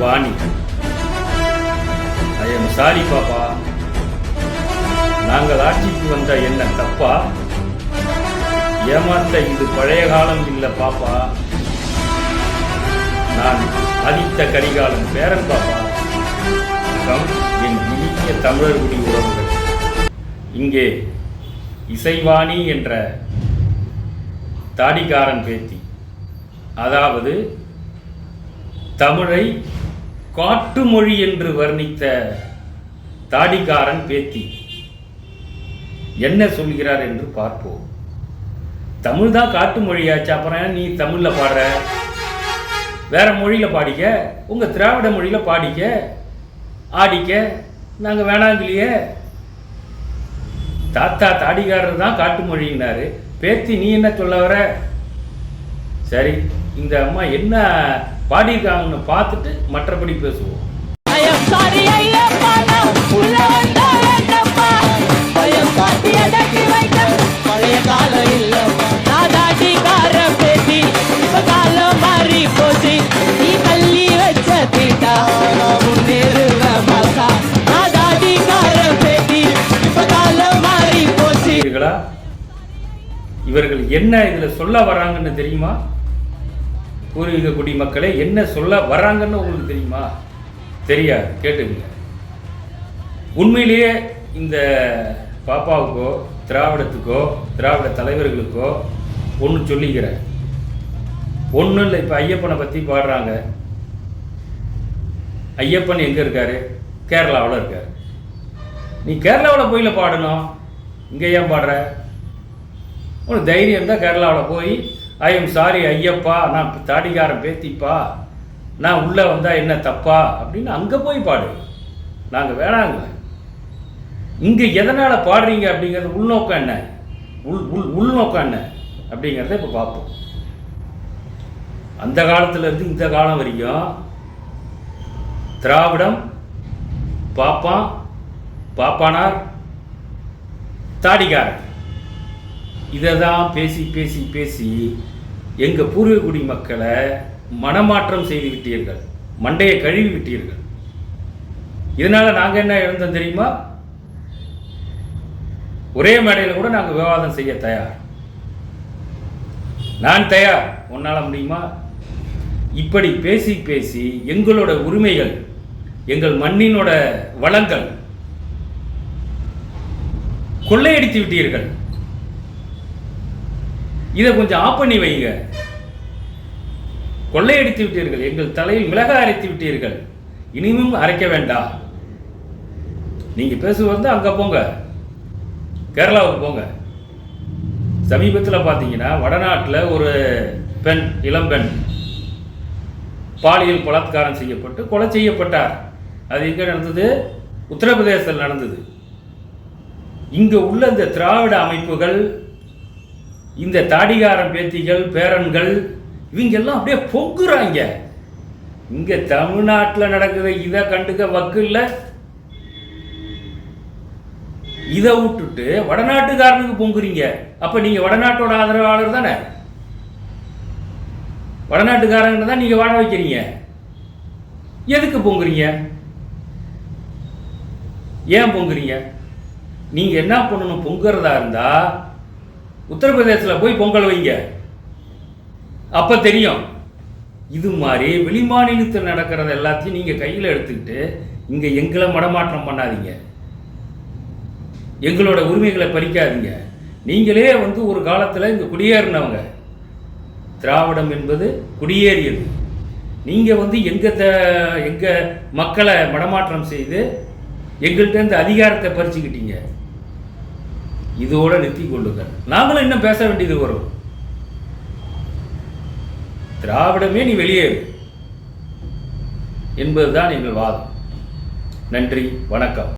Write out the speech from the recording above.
Vani sorry பாப்பா நாங்கள் ஆட்சிக்கு வந்த என்ன தப்பா ஏமாத்த இது பழைய காலம் இல்லை பாப்பா நான் ஆதித்த கரிகாலம் பேரன் பாப்பா என் இனிய தமிழர் குடி உறவுகள் இங்கே இசைவாணி என்ற தாடிக்காரன் பேத்தி அதாவது தமிழை காட்டு மொழி என்று வர்ணித்த தாடிக்காரன் பேத்தி. என்ன சொல்கிறார் என்று பார்ப்போம். தமிழ் தான் காட்டு மொழியாச்சு அப்புறம் ஏன் நீ தமிழில் பாடுற? வேற மொழியில் பாடிக்க உங்கள் திராவிட மொழியில் பாடிக்க ஆடிக்க நாங்கள் வேணாங்கலையே தாத்தா தாடிக்காரர் தான் காட்டு மொழின்னாரு பேத்தி நீ என்ன சொல்ல வர? சரி இந்த அம்மா என்ன பாடியிருக்காங்கன்னு பார்த்துட்டு மற்றபடி பேசுவோம். இவர்கள் என்ன இதில் சொல்ல வராங்கன்னு தெரியுமா? பூர்வீக குடிமக்களை என்ன சொல்ல வர்றாங்கன்னு உங்களுக்கு தெரியுமா? தெரியாது கேட்டுங்க உண்மையிலேயே இந்த பாப்பாவுக்கோ திராவிடத்துக்கோ திராவிட தலைவர்களுக்கோ ஒன்று சொல்லிக்கிறேன். ஒன்றும் இல்லை இப்போ ஐயப்பனை பற்றி பாடுறாங்க. ஐயப்பன் எங்கே இருக்கார்? கேரளாவில் இருக்கார். நீ கேரளாவில் போயில பாடணும். இங்கே ஏன் பாடுற? உனக்கு தைரியம் இருந்தால் கேரளாவில் போய் ஐ எம் சாரி ஐயப்பா நான் தாடிக்காரன் பேத்திப்பா. நான் உள்ளே வந்தால் என்ன தப்பா? அப்படின்னு அங்கே போய் பாடு. நாங்கள் வேணாங்க. இங்கே எதனால் பாடுறீங்க அப்படிங்கிறது உள்நோக்கம் என்ன? உள் உள் உள்நோக்கம் என்ன? அப்படிங்கிறத இப்போ பார்ப்போம் அந்த காலத்துலேருந்து இந்த காலம் வரைக்கும் திராவிடம் பாப்பான் பாப்பானார் தாடிக்காரன் இதை தான் பேசி பேசி பேசி எங்கள் பூர்வீக மக்களை மனமாற்றம் செய்து விட்டீர்கள். மண்டையை கழுவி விட்டீர்கள். இதனால் நாங்கள் என்ன இழந்தோம் தெரியுமா? ஒரே மேடையில் கூட நாங்கள் விவாதம் செய்ய தயார். நான் தயார். உன்னால் முடியுமா? இப்படி பேசி பேசி எங்களோட உரிமைகள் எங்கள் மண்ணினோட வளங்கள் கொள்ளையடித்து விட்டீர்கள். இதை கொஞ்சம் ஆஃப் பண்ணி வைங்க. கொள்ளையடித்து விட்டீர்கள். எங்கள் தலையில் மிளகாய் அரைத்து விட்டீர்கள். இனியும் அரைக்க வேண்டாம். நீங்க பேசுவது அங்க போங்க. கேரளாவுக்கு போங்க. சமீபத்தில் பார்த்தீங்கன்னா வடநாட்டில் ஒரு பெண் இளம்பெண் பாலியல் பலாத்காரம் செய்யப்பட்டு கொலை செய்யப்பட்டார். அது எங்கே நடந்தது? உத்தரப்பிரதேசத்தில் நடந்தது. இங்கே உள்ள இந்த திராவிட அமைப்புகள் இந்த தாடிகாரன் பேத்திகள் பேரன்கள் இவங்கெல்லாம் அப்படியே பொங்குறாங்க. இங்க தமிழ்நாட்டில் நடக்குது இதை கண்டுக்க வக்கு இல்லை. இதை விட்டுட்டு வடநாட்டுக்காரனுக்கு பொங்குறீங்க. அப்ப நீங்க வடநாட்டோட ஆதரவாளர் தானே? வடநாட்டுக்காரங்க தான் நீங்க வாழ வைக்கிறீங்க. எதுக்கு பொங்குறீங்க? ஏன் பொங்குறீங்க? நீங்க என்ன பண்ணணும்? பொங்குறதா இருந்தா உத்தரப்பிரதேசத்தில் போய் பொங்கல் வைங்க. அப்போ தெரியும். இது மாதிரி வெளிமாநிலத்தில் நடக்கிறது எல்லாத்தையும் நீங்கள் கையில் எடுத்துக்கிட்டு இங்கே எங்களை மடமாற்றம் பண்ணாதீங்க. எங்களோட உரிமைகளை பறிக்காதீங்க. நீங்களே வந்து ஒரு காலத்தில் இங்கே குடியேறினவங்க. திராவிடம் என்பது குடியேறியது. நீங்கள் வந்து எங்கள் த எங்கள் மக்களை மடமாற்றம் செய்து எங்கள்கிட்ட இந்த அதிகாரத்தை பறிச்சுக்கிட்டீங்க. இதோட நிறுத்தி கொள்ளுங்கள். நாங்களும் இன்னும் பேச வேண்டியது வரும். திராவிடமே நீ வெளியேறு என்பதுதான் எங்கள் வாதம். நன்றி வணக்கம்.